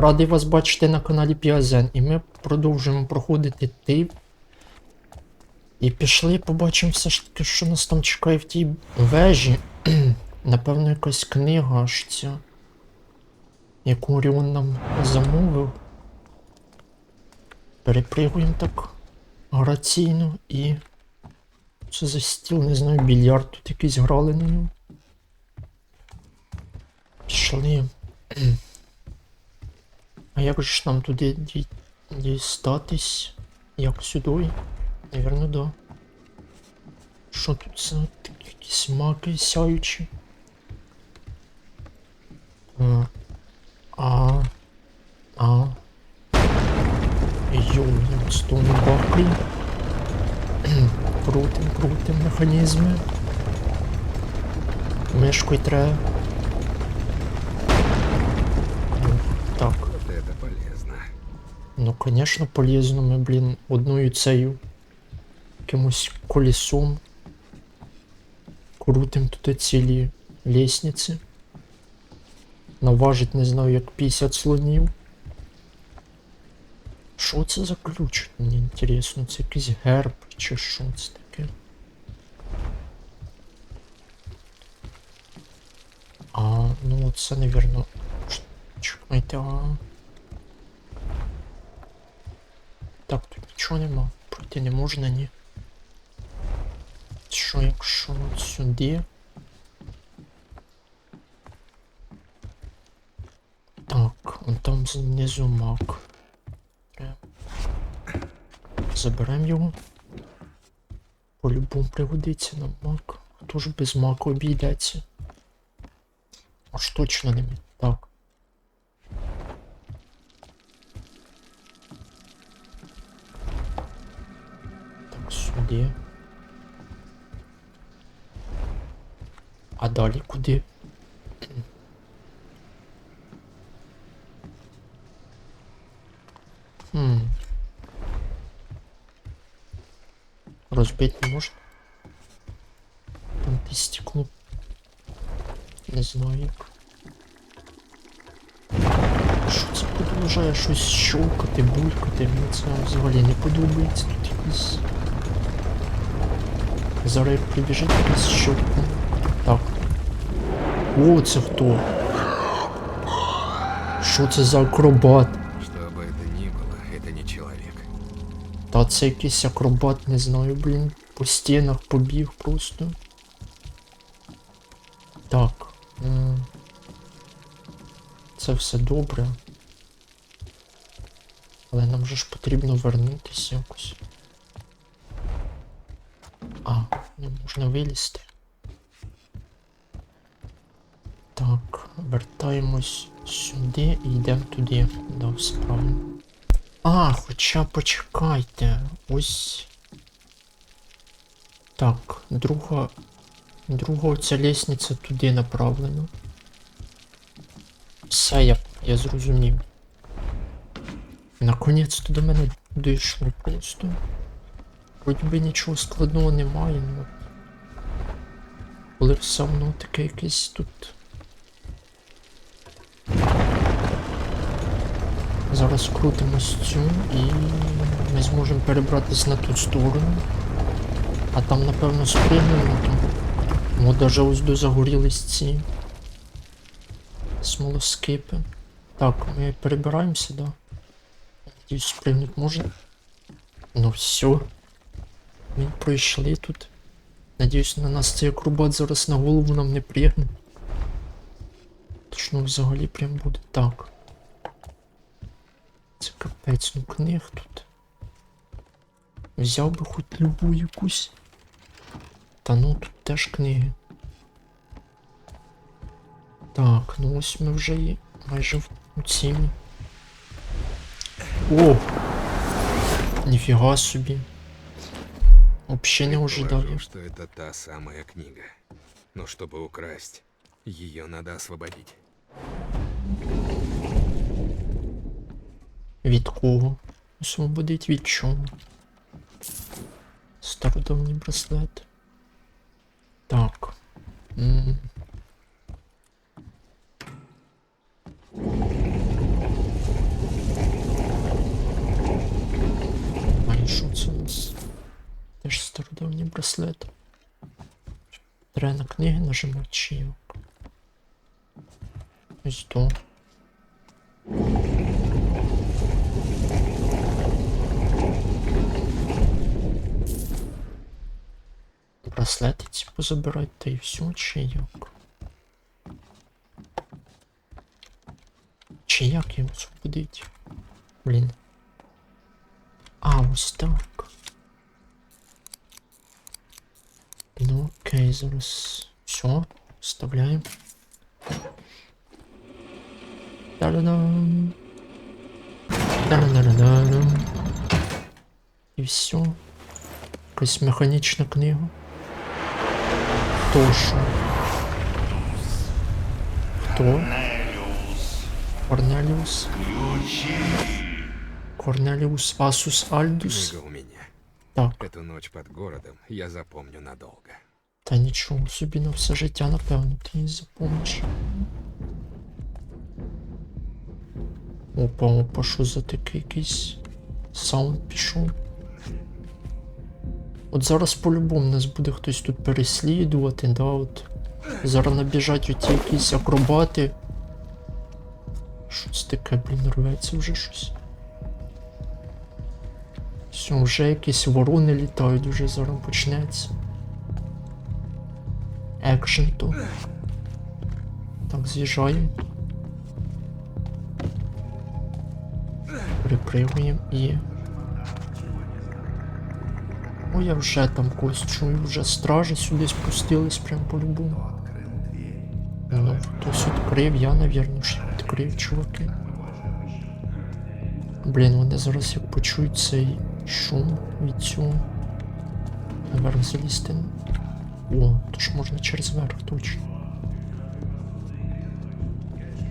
радий вас бачити на каналі Піазен. І ми продовжуємо проходити тип. І пішли, побачимо все ж таки, що нас там чекає в тій вежі. Напевно, якась книга аж ця. Яку Оріон нам замовив. Перепригуємо так граційно і. Що за стіл, не знаю, більярд тут якийсь грали на ньому. Пішли. А як же нам туди ді- дістатись? Як сюди? Навірно, да. Що тут за такі якісь маки сяючі? А. А. А. Йоу, як стону баклі. Крутим, крутим механізми. Мишкою треба. Так. Ну, конечно, полезно ми, блін, одною цею якимось колесом. Крутим тут цілі лестниці. Наважить, не знаю, як 50 слонів. Що це за ключ? Мені інтересно, це якийсь герб чи що це таке? А, ну це. Ш- Чекайте, а. Так, тут нічого нема. Пройти не можна, ні. Що, якщо от сюди? Так, он там знизу мак. Треба. Заберемо його. По-любому пригодиться нам мак. Хто ж без маку обійдеться? Аж точно не ми. Так. А далі куди? Хм. Розбити не можна? Те стекло. Не знаю як. Що це продовжує щось щелкати, булькати? Мені це взагалі не подобається тут якийсь. Зараз як прибіжить якийсь щелкне. Так. О, це хто? Що це за акробат? Что бы это ни было, это не человек. Та це якийсь акробат, не знаю, блін. По стінах побіг просто. Так. м. Це все добре. Але нам же ж потрібно вернутися якось. А, не можна вилізти. Так, вертаємось сюди і йдемо туди. Да, все правильно. А, хоча почекайте. Ось. Так, друга. Друга ця лестниця туди направлена. Все, я, я зрозумів. Наконець-то до мене дійшло просто. Хоч би нічого складного немає, ну. Коли все воно таке якесь тут. Зараз крутимось цю і ми зможемо перебратися на ту сторону. А там, напевно, спригнемо там. Даже ось до загорілись ці смолоскипи. Так, ми перебираємося, да. Надіюсь, спригнути можна. Ну все. Ми пройшли тут. Надіюсь, на нас цей акробат зараз на голову нам не пригне. Точно взагалі прям буде так. Це капець, ну книг тут. Взяв би хоч любу якусь. Та ну тут теж книги. Так, ну ось ми вже і майже в у цілі. О! Ніфіга собі. Вообще не ожидав. я. Предположу, что это та самая книга. Но чтобы украсть, ее надо освободить. Від кого? Освободить від чого? Стародавній браслет. Так. М. Браслет. Треба на книги нажимати чи як? Ось то. Браслети ці позабирати та і все, чи як? Чи як його освободити? Блін. А, ось так. Ну окей, зараз. Все, вставляємо. Та-да-дам. Та-да-да-да-дам. І все. Якась механічна книга. Хто що? Хто? Корнеліус. Корнеліус Асус Альдус. Книга у меня. Так, Эту ночь под городом я запомню надолго. та нічого собі на все життя, напевно, ти її запомниш. Опа, опа, що за такий якийсь саунд пішов. От зараз по-любому нас буде хтось тут переслідувати, да, от. Зараз набіжать оті якісь акробати. Що це таке, блін, рветься вже щось. Все, вже якісь ворони літають, вже зараз почнеться. Екшен то. Так, з'їжджаємо. Припригуємо і. О, я вже там когось чую, вже стражі сюди спустились прям по-любому. Ну, хтось відкрив, я, навірно, ж відкрив, чуваки. Блін, вони зараз як почують цей шум від цього. Наверх залізти. О, то ж можна через верх точно.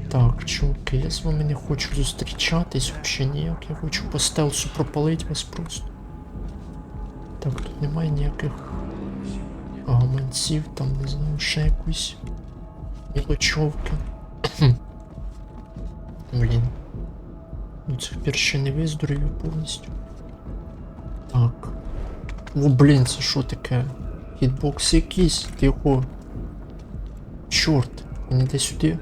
Так, чуваки, я з вами не хочу зустрічатись взагалі ніяк. Я хочу по стелсу пропалити вас просто. Так, тут немає ніяких гаманців, там, не знаю, ще якусь мілочовки. Блін. Цих пір ще не виздоровів повністю. О, блін, це що таке? Хітбокс якийсь, тихо. Чорт, він іде сюди.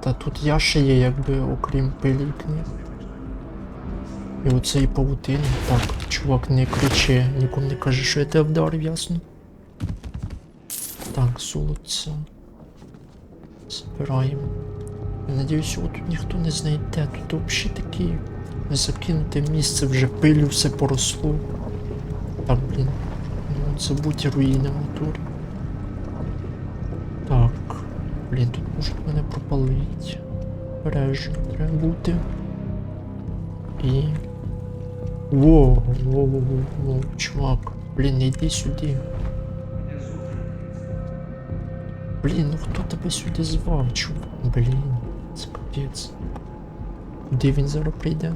Та тут я ще є, якби, окрім пилі книг. І оцей павутин. Так, чувак, не кричи, нікому не кажи, що я тебе вдарив, ясно? Так, золоце. Збираємо. Я надіюсь, його тут ніхто не знайде. Тут взагалі таке закинуте місце, вже пилю все поросло. Так, блін. Ну, це будь руїни в натурі. Так. Блін, тут можуть мене пропалити. Бережно треба бути. І. Воу, воу, воу, воу, чувак. Блін, йди сюди. Блін, ну хто тебе сюди звав, чувак? Блін, це капець. Куди він зараз прийде?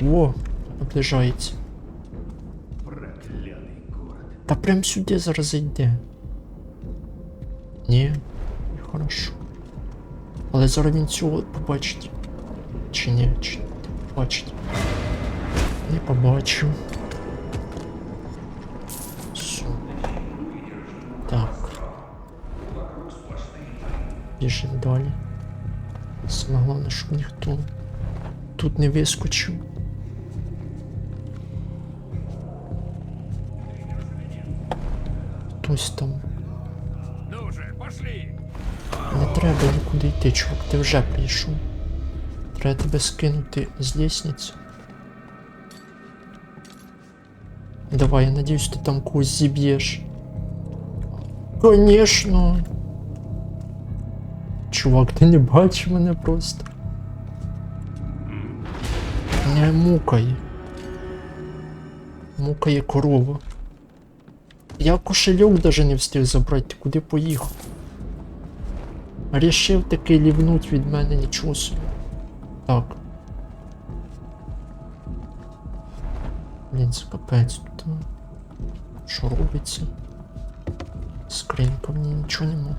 Во, наближається. Та прям сюди зараз зайде. Ні, хорошо. Але зараз він цього побачить. Чи ні, чи не побачить. Не побачу. Все. Так. Біжимо далі. Саме головне, щоб ніхто тут не вискочив. Хтось там Ну же, пошли! Не треба нікуди йти, чувак, ти вже прийшов. Треба тебе скинути з лестниці. Давай, я надіюсь, ти там когось зіб'єш. Конечно. Чувак, ти не бачиш мене просто. Не мукай. Мукає корова. Я кошельок даже не встиг забрати, ти куди поїхав? Рішив таки лівнуть від мене нічого собі. Так. Блін, це капець тут. Що робиться? Скринька ній нічого нема.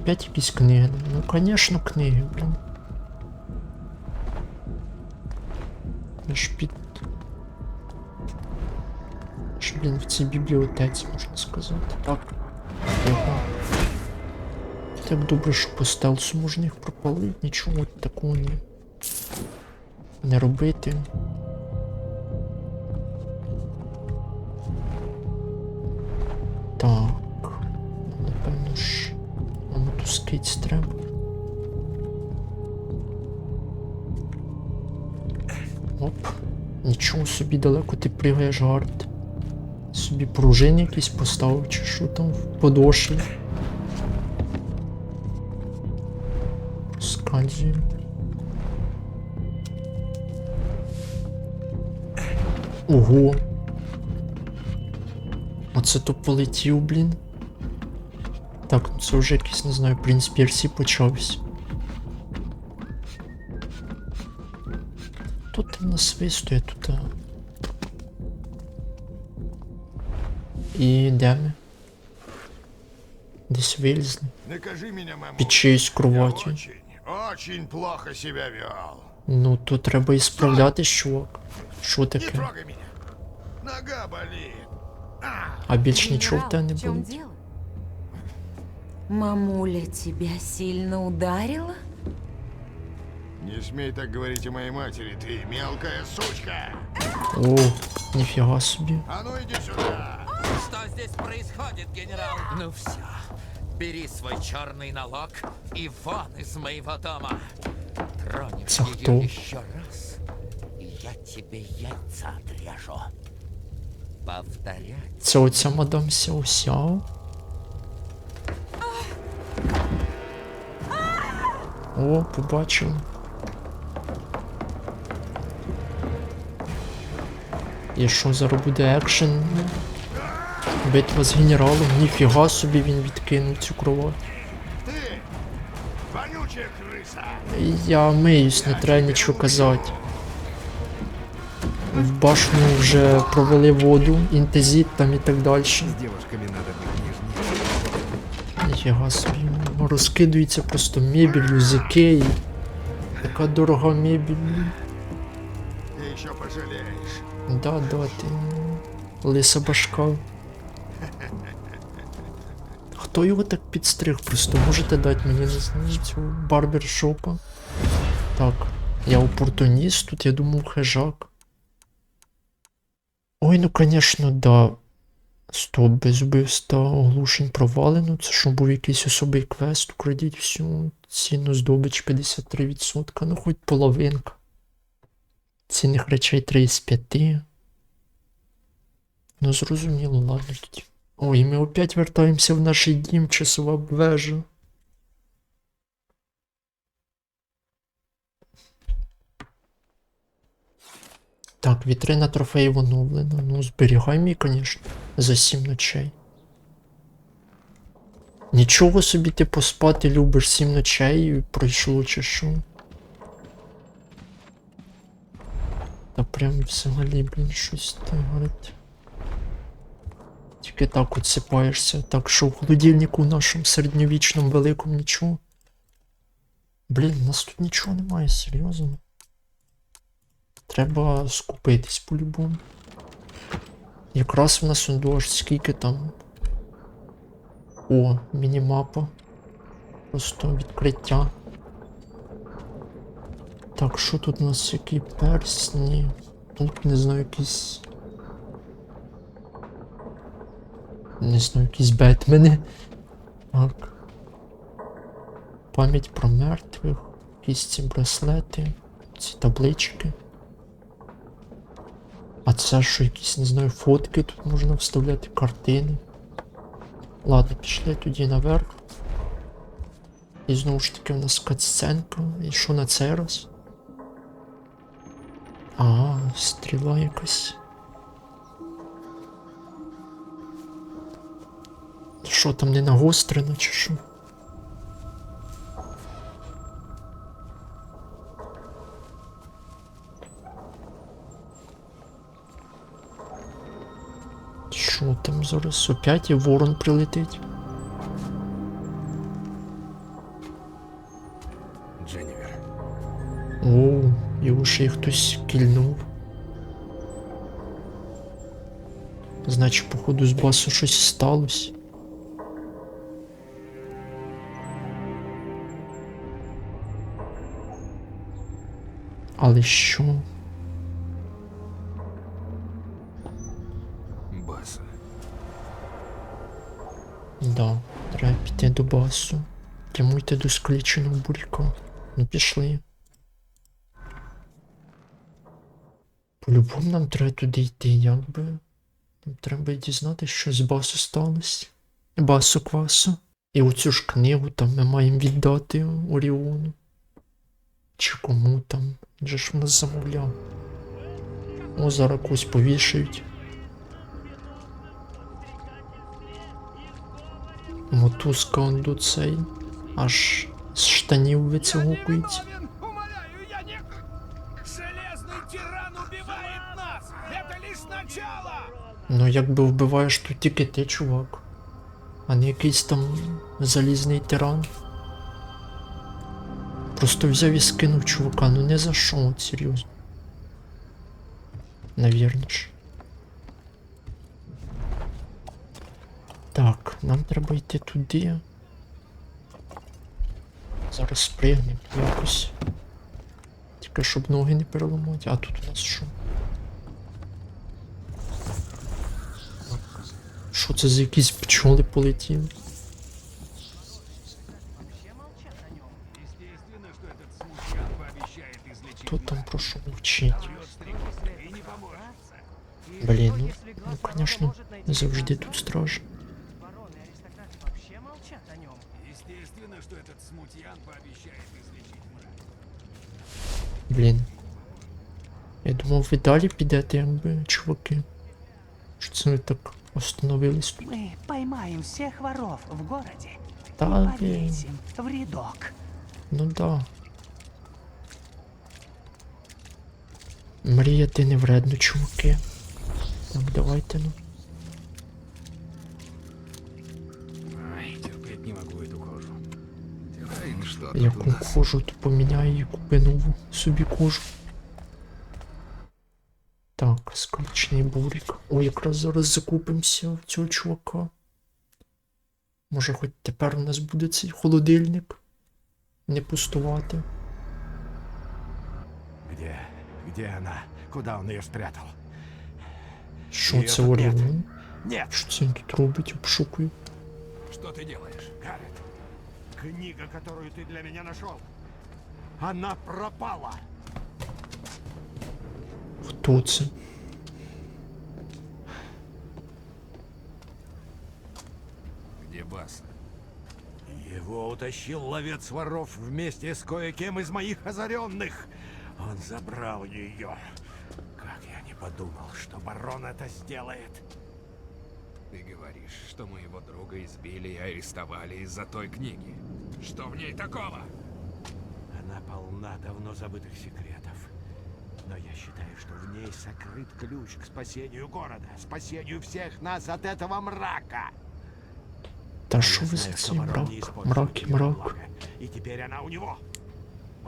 Опять якісь книги. Ну, конечно, книги, блін. аж під. Аж, блін, в цій бібліотеці, можна сказати. Так. Ого. Так добре, що по стелсу можна їх пропалити, нічого такого не, не робити. Так. Напевно ж. На мотоскиць треба. Оп. Нічого собі далеко ти пригаєш гард. Собі пружини якісь поставив, чи що там в подошві. Скальзію. Ого. Оце то полетів, блін. Так, ну це вже якийсь, не знаю, принц Персі почався. Тут там насвистує, тут. І де ми? Десь вилізли. Не меня, маму. Під чиюсь Я очень, очень плохо себя вел. Ну, то треба і справлятись, чувак. Що Не таке? трогай меня. Нога болит. А більш нічого в тебе не болить? дело? Мамуля тебя сильно ударила? Не смей так говорить о моей матери, ты мелкая сучка. О, ніфіга собі. А ну иди сюда. Что здесь происходит, генерал? Ну все. Бери свой черный налог и вон из моего дома. Тронешь ее кто? еще раз, и я тебе яйца отрежу. Повторять. Це оця мадам Сяо Сяо? О, побачили. І що зараз буде екшен? Битва з генералом, ніфіга собі він відкинув цю кровать. Ты, вонючая крыса. Я миюсь, не треба нічого казати. В башню вже провели воду, інтезіт там і так далі. С девушками надо быть нежнее. Ніфіга собі. Розкидується просто мебелью з Ікеї. Така дорога мебель. Ты еще пожалеешь. Да, да, ти. Лиса башка. Хто його так підстриг? Просто можете дати мені знаю, цього барбершопа. Так, я опортуніст, тут я думав хижак. Ой, ну конечно, да. Стоп, без вбивства оглушень провалено. Це що був якийсь особий квест, украдіть всю ціну здобич 53%, ну хоч половинка. Цінних речей 3 з 5. Ну зрозуміло, ладно тоді. Ой, ми опять вертаємося в наш дім, часова вежа. Так, вітрина трофеїв оновлена. Ну, зберігай мій, звісно, за сім ночей. Нічого собі ти поспати любиш сім ночей і пройшло чи що. Та прям взагалі, блін, щось так говорить. Тільки так отсипаєшся, так що в холодильнику нашому середньовічному великому нічого. Блін, у нас тут нічого немає, серйозно. Треба скупитись по-любому. Якраз в нас он дощ, скільки там. О, мінімапа. Просто відкриття. Так, що тут у нас які персні? Тут не знаю, якісь. Не знаю, якісь бетмени. Так. Пам'ять про мертвих. Якісь ці браслети. Ці таблички. А це що, якісь, не знаю, фотки тут можна вставляти, картини. Ладно, пішли тоді наверх. І знову ж таки в нас катсценка. І що на цей раз? А, стріла якась. Що там не нагострено, ну, чи що? Що там зараз? Опять і ворон прилетить. Дженівер. Оу, його ще й хтось кільнув. Значить, походу, з басу щось сталося. Але що? Баса. Да, треба піти до басу. Тямуйте до скліченого бурька. Ну пішли. По-любому нам треба туди йти, якби. Нам треба дізнатися, що з басу сталося. Басу квасу. І оцю ж книгу там ми маємо віддати Оріону. Чи кому там. Він ж нас замовляв. О, зараз когось повішають. Мотузка он до цей. Аж з штанів вицягукується. Умоляю, я не... Железный тиран убивает нас! Это лишь начало! Ну якби вбиваєш, то тільки ти, чувак. А не якийсь там залізний тиран. Просто взяв і скинув чувака, ну не за що, от серйозно. Навірно ж. Так, нам треба йти туди. Зараз спригнемо якось. Тільки щоб ноги не переламати. А тут у нас що? Що це за якісь пчоли полетіли? излечить Хто там про що мовчить? и не поможет. Блін, ну, ну конечно, не завжди тут страж. Бароны и аристократы вообще молчат о нем. Естественно, что этот смутьян пообещает излечить мрак. Блін. Я думав, ви далі підете, якби, чуваки. Що це ви так остановились тут? Мы поймаем всех воров в городе Та, и блін, повесим в рядок. ну да. Мріяти не вредно, чуваки. Так, давайте ну. Могу эту кожу. То поміняю і купи нову собі кожу. Так, скалічний бурик. О, якраз зараз закупимося в цього чувака. Може, хоч тепер у нас буде цей холодильник. Не пустувати. Где? Где она? Куда он ее спрятал? Що Її це тут нет. Оріон? Нет! Що це він тут робить? Обшукує. Что ты делаешь? Гаррет, книга, которую ты для меня нашел, она пропала! Хто це? Где Баса? Его утащил ловец воров вместе с кое-кем из моих озаренных. Он забрал ее. Как я не подумал, что барон это сделает. Ты говоришь, что моего друга избили и арестовали из-за той книги. Что в ней такого? Она полна давно забытых секретов. Но я считаю, что в ней сокрыт ключ к спасению города, спасению всех нас от этого мрака. Та А за что цей барон мрак? не использует Мрак во мрак. И теперь она у него.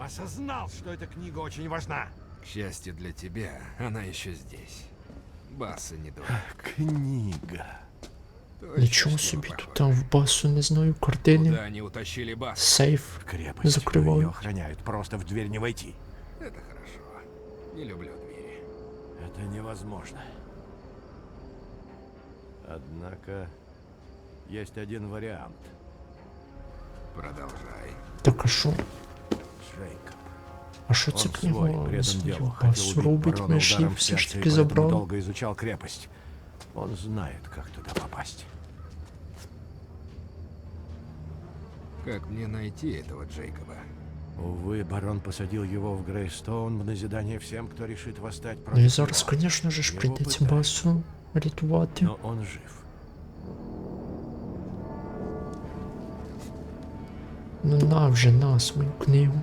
Осознал, что эта книга очень важна. К счастью для тебя, она еще здесь. Баса не дурак. Книга. Точно Нічого с него собі, тут там в басу, не знаю, картини. Куда они утащили Басу? Сейф. Крепость. Закрываю. Ее охраняют. Просто в дверь не войти. Это хорошо. Не люблю двери. Это невозможно. Однако есть один вариант. Продолжай. Так а що? Джейкоб. А що це Он свой, книга предан з делу. Хотел басу убить робить? барона Ми ж її ударом в все ж сердце, таки и поэтому забрали. долго изучал крепость. Он знает, как туда попасть. Как мне найти этого Джейкоба? Увы, барон посадил его в Грейстоун в назидание всем, кто решит восстать против Ну і зараз, него. звісно ж, Його прийдеться питають. басу рятувати. Но он жив. Ну на вже на свою книгу.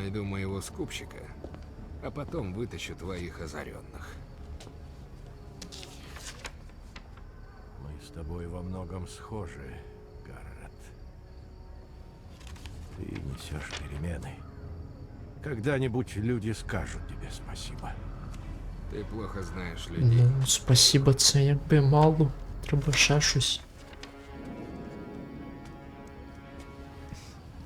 Найду моего скупщика, а потом вытащу твоих озаренных. Мы с тобой во многом схожи, Гаррет. Ты несешь перемены. Когда-нибудь люди скажут тебе спасибо. Ты плохо знаешь людей. Ну, спасіба, це якби мало. Треба ще щось.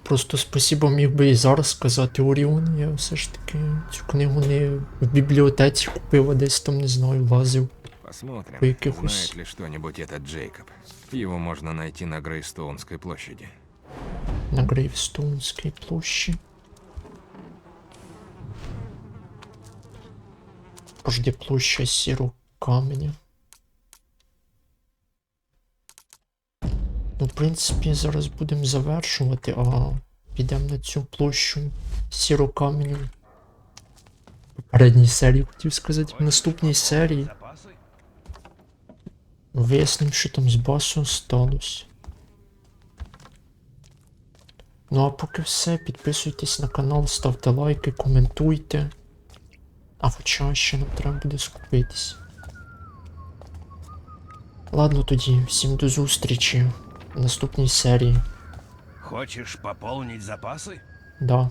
Просто спасіба міг би і зараз сказати Оріон. Я все ж таки цю книгу не в бібліотеці купив, а десь там, не знаю, лазив. Посмотрим, знает ли что-нибудь этот Джейкоб. Его можно найти на Грейстоунской площади. на Грейвстоунській площі. Пожди площа сірого каменя. Ну, в принципі, зараз будемо завершувати, а підемо на цю площу сірого каменю. В попередній серії хотів сказати, в наступній серії вияснимо, що там з басом сталося. Ну а поки все, підписуйтесь на канал, ставте лайки, коментуйте. А хоча ще нам треба буде скупитись. Ладно тоді, всім до зустрічі наступній серії. Хочеш пополнить запаси? Да,